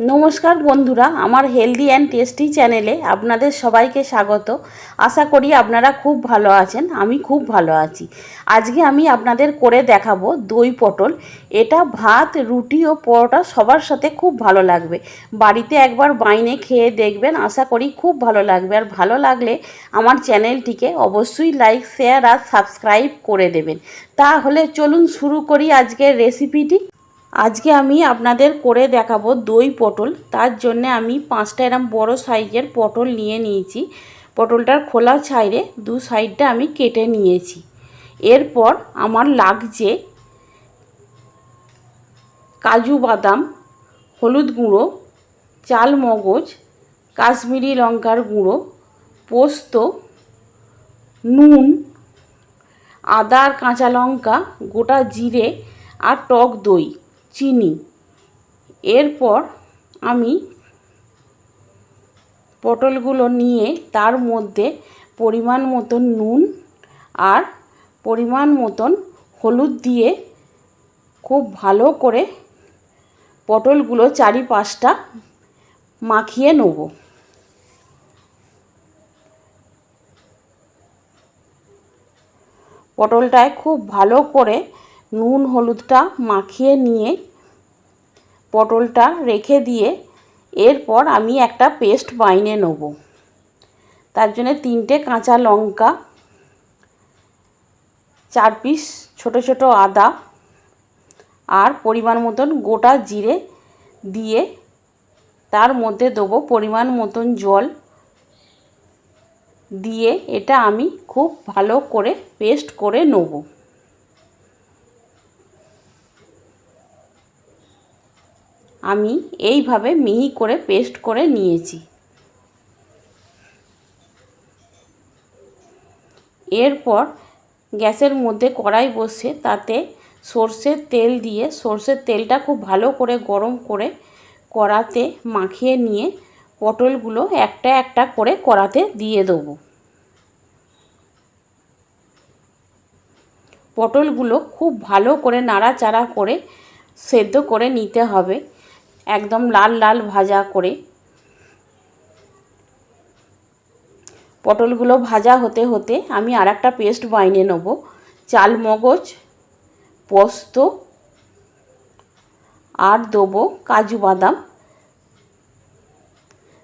নমস্কার বন্ধুরা, আমার হেলদি অ্যান্ড টেস্টি চ্যানেলে আপনাদের সবাইকে স্বাগত। আশা করি আপনারা খুব ভালো আছেন, আমি খুব ভালো আছি। আজকে আমি আপনাদের করে দেখাবো দই পটল। এটা ভাত, রুটি ও পরোটা সবার সাথে খুব ভালো লাগবে। বাড়িতে একবার বাইনে খেয়ে দেখবেন, আশা করি খুব ভালো লাগবে। আর ভালো লাগলে আমার চ্যানেলটিকে অবশ্যই লাইক শেয়ার আর সাবস্ক্রাইব করে দেবেন। তাহলে চলুন শুরু করি আজকের রেসিপিটি আজকে আমি আপনাদের করে দেখাবো দই পটল। তার জন্য আমি পাঁচটা এরম বড় সাইজের পটল নিয়ে নিয়েছি। পটলটার খোলা ছাইড়ে দু সাইডটা আমি কেটে নিয়েছি। এরপর আমার লাগছে কাজু বাদাম, হলুদ গুঁড়ো, চাল মগজ, কাশ্মীরি লঙ্কার গুঁড়ো, পোস্ত, নুন, আদা আর কাঁচা লঙ্কা, গোটা জিরে আর টক দই। চিনি। এরপর আমি পটলগুলো নিয়ে তার মধ্যে পরিমাণ মতন নুন আর পরিমাণ মতন হলুদ দিয়ে খুব ভালো করে পটলগুলো চারিপাশটা মাখিয়ে নেব। পটলটায় খুব ভালো করে নুন হলুদটা মাখিয়ে নিয়ে পটলটা রেখে দিয়ে এরপর আমি একটা পেস্ট বাইনে নেব। তার জন্য তিনটে কাঁচা লঙ্কা, চার পিস ছোট ছোট আদা আর পরিমাণ মতন গোটা জিরে দিয়ে তার মধ্যে দেবো পরিমাণ মতন জল দিয়ে এটা আমি খুব ভালো করে পেস্ট করে নেব। আমি এইভাবে মিহি করে পেস্ট করে নিয়েছি। এরপর গ্যাসের মধ্যে কড়াই বসে তাতে সর্ষের তেল দিয়ে, সর্ষের তেলটা খুব ভালো করে গরম করে কড়াতে মাখিয়ে নিয়ে পটলগুলো একটা একটা করে কড়াতে দিয়ে দেবো। পটলগুলো খুব ভালো করে নাড়াচাড়া করে সেদ্ধ করে নিতে হবে। একদম লাল লাল ভাজা করে। পটলগুলো ভাজা হতে হতে আমি আর একটা পেস্ট বাইনে নেব। চাল মগজ, পোস্ত আর দেবো কাজু বাদাম।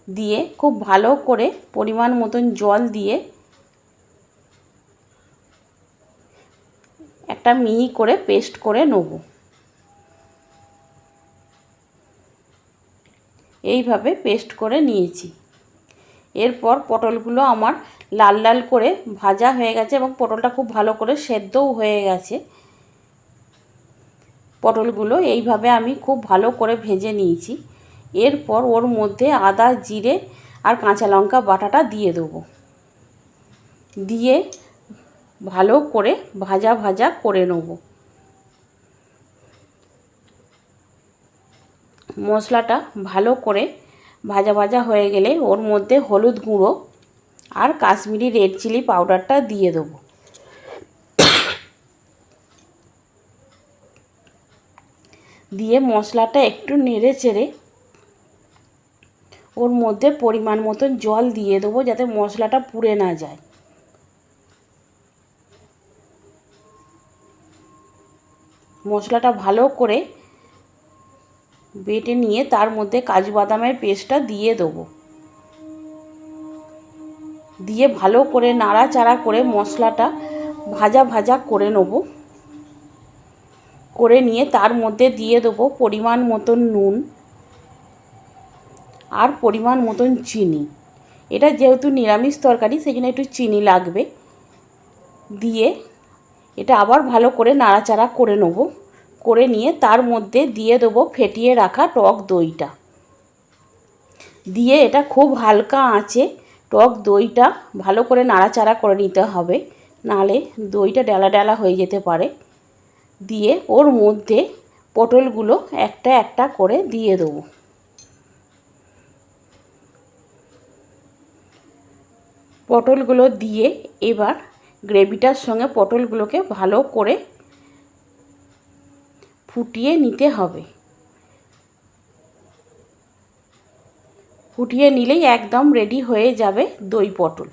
দিয়ে খুব ভালো করে পরিমাণ মতন জল দিয়ে একটা মিহি করে পেস্ট করে নেব। এইভাবে পেস্ট করে নিয়েছি। এরপর পটলগুলো আমার লাল লাল করে ভাজা হয়ে গেছে এবং পটলটা খুব ভালো করে সেদ্ধও হয়ে গেছে। পটলগুলো এইভাবে আমি খুব ভালো করে ভেজে নিয়েছি। এরপর ওর মধ্যে আদা, জিরে আর কাঁচা লঙ্কা বাটাটা দিয়ে দেবো। দিয়ে ভালো করে ভাজা ভাজা করে নেব। মশলাটা ভালো করে ভাজা ভাজা হয়ে গেলে ওর মধ্যে হলুদ গুঁড়ো আর কাশ্মীরি রেড চিলি পাউডারটা দিয়ে দেবো। দিয়ে মশলাটা একটু নেড়ে চেড়ে ওর মধ্যে পরিমাণ মতন জল দিয়ে দেবো যাতে মশলাটা পুড়ে না যায়। মশলাটা ভালো করে বেটে নিয়ে তার মধ্যে কাজু বাদামের পেস্টটা দিয়ে দেবো। দিয়ে ভালো করে নাড়াচাড়া করে মশলাটা ভাজা ভাজা করে নেব। করে নিয়ে তার মধ্যে দিয়ে দেবো পরিমাণ মতন নুন আর পরিমাণ মতন চিনি। এটা যেহেতু নিরামিষ তরকারি সেই জন্য একটু চিনি লাগবে। দিয়ে এটা আবার ভালো করে নাড়াচাড়া করে নেব। করে নিয়ে তার মধ্যে দিয়ে দেবো ফেটিয়ে রাখা টক দইটা। দিয়ে এটা খুব হালকা আঁচে টক দইটা ভালো করে নাড়াচাড়া করে নিতে হবে, নালে দইটা ডালা ডালা হয়ে যেতে পারে। দিয়ে ওর মধ্যে পটলগুলো একটা একটা করে দিয়ে দেবো। পটলগুলো দিয়ে এবার গ্রেভিটার সঙ্গে পটলগুলোকে ভালো করে ফুটিয়ে নিতে হবে। ফুটিয়ে নিলেই একদম রেডি হয়ে যাবে দই পটল।